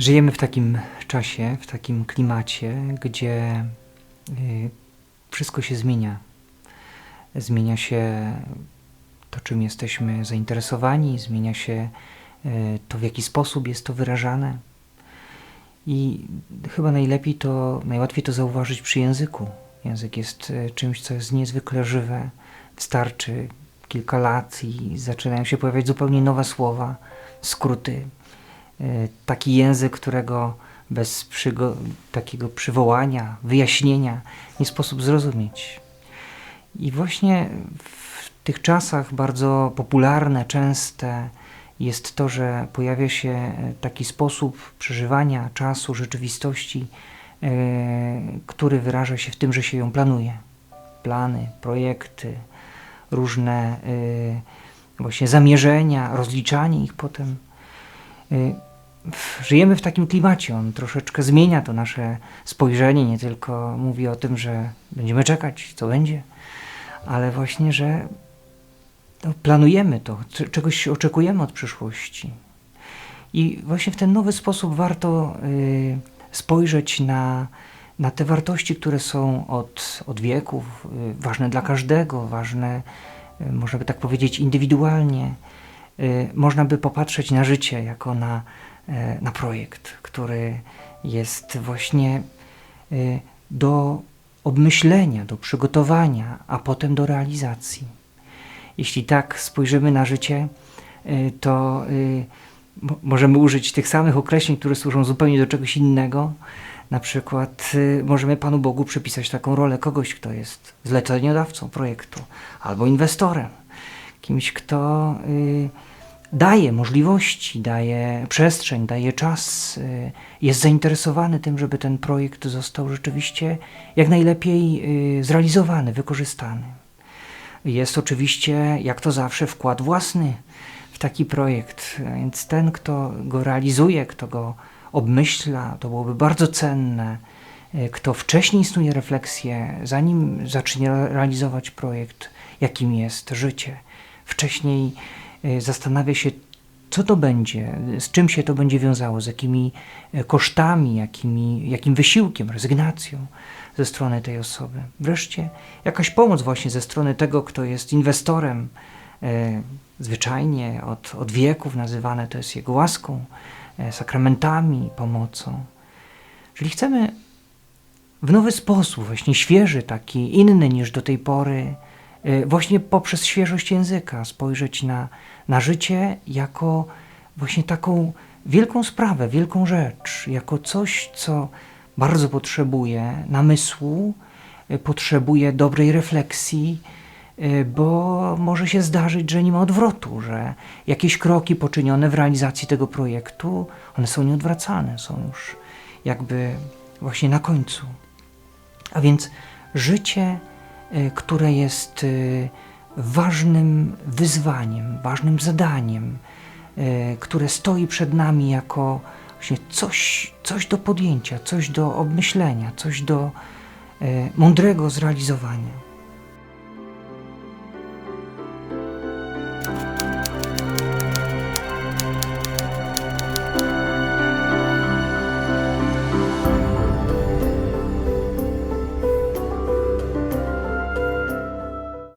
Żyjemy w takim czasie, w takim klimacie, gdzie y, wszystko się zmienia. Zmienia się to, czym jesteśmy zainteresowani, zmienia się y, to, w jaki sposób jest to wyrażane. I chyba najlepiej to, najłatwiej to zauważyć przy języku. Język jest y, czymś, co jest niezwykle żywe. Wystarczy kilka lat i zaczynają się pojawiać zupełnie nowe słowa, skróty. Y, Taki język, którego bez takiego przywołania, wyjaśnienia nie sposób zrozumieć. I właśnie w tych czasach bardzo popularne, częste jest to, że pojawia się e, taki sposób przeżywania czasu, rzeczywistości, e, który wyraża się w tym, że się ją planuje. Plany, projekty, różne e, właśnie zamierzenia, rozliczanie ich potem. Żyjemy w takim klimacie, on troszeczkę zmienia to nasze spojrzenie, nie tylko mówi o tym, że będziemy czekać, co będzie, ale właśnie, że no, planujemy to, czegoś oczekujemy od przyszłości. I właśnie w ten nowy sposób warto y, spojrzeć na, na te wartości, które są od, od wieków, y, ważne dla każdego, ważne, y, można by tak powiedzieć, indywidualnie. Y, można by popatrzeć na życie jako na, na projekt, który jest właśnie y, do obmyślenia, do przygotowania, a potem do realizacji. Jeśli tak spojrzymy na życie, y, to mo- możemy użyć tych samych określeń, które służą zupełnie do czegoś innego. Na przykład możemy Panu Bogu przypisać taką rolę kogoś, kto jest zleceniodawcą projektu albo inwestorem, kimś, kto daje możliwości, daje przestrzeń, daje czas, y, jest zainteresowany tym, żeby ten projekt został rzeczywiście jak najlepiej y, zrealizowany, wykorzystany. Jest oczywiście, jak to zawsze, wkład własny w taki projekt, więc ten, kto go realizuje, kto go obmyśla, to byłoby bardzo cenne. y, Kto wcześniej snuje refleksję, zanim zacznie re- realizować projekt, jakim jest życie, wcześniej y, zastanawia się, co to będzie, z czym się to będzie wiązało, z jakimi e, kosztami, jakimi, jakim wysiłkiem, rezygnacją ze strony tej osoby. Wreszcie jakaś pomoc właśnie ze strony tego, kto jest inwestorem, e, zwyczajnie od, od wieków nazywane to jest jego łaską, e, sakramentami, pomocą. Czyli chcemy w nowy sposób, właśnie świeży, taki inny niż do tej pory, właśnie poprzez świeżość języka spojrzeć na, na życie jako właśnie taką wielką sprawę, wielką rzecz, jako coś, co bardzo potrzebuje namysłu, y, potrzebuje dobrej refleksji, y, bo może się zdarzyć, że nie ma odwrotu, że jakieś kroki poczynione w realizacji tego projektu, one są nieodwracalne, są już jakby właśnie na końcu. A więc życie, które jest y, ważnym wyzwaniem, ważnym zadaniem, y, które stoi przed nami jako właśnie coś, coś do podjęcia, coś do obmyślenia, coś do mądrego zrealizowania.